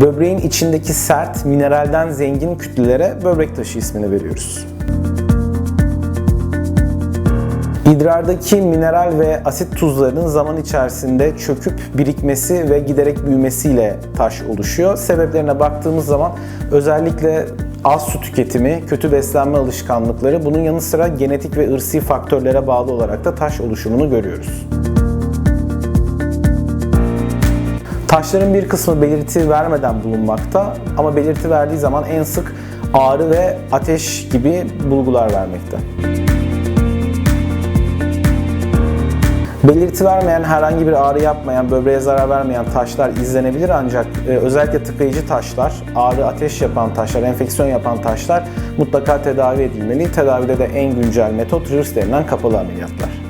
Böbreğin içindeki sert, mineralden zengin kütlelere böbrek taşı ismini veriyoruz. İdrardaki mineral ve asit tuzlarının zaman içerisinde çöküp birikmesi ve giderek büyümesiyle taş oluşuyor. Sebeplerine baktığımız zaman özellikle az su tüketimi, kötü beslenme alışkanlıkları bunun yanı sıra genetik ve ırsi faktörlere bağlı olarak da taş oluşumunu görüyoruz. Taşların bir kısmı belirti vermeden bulunmakta ama belirti verdiği zaman en sık ağrı ve ateş gibi bulgular vermekte. Belirti vermeyen, herhangi bir ağrı yapmayan, böbreğe zarar vermeyen taşlar izlenebilir ancak e, özellikle tıkayıcı taşlar, ağrı, ateş yapan taşlar, enfeksiyon yapan taşlar mutlaka tedavi edilmeli. Tedavide de en güncel metot RIRS denilen kapalı ameliyatlar.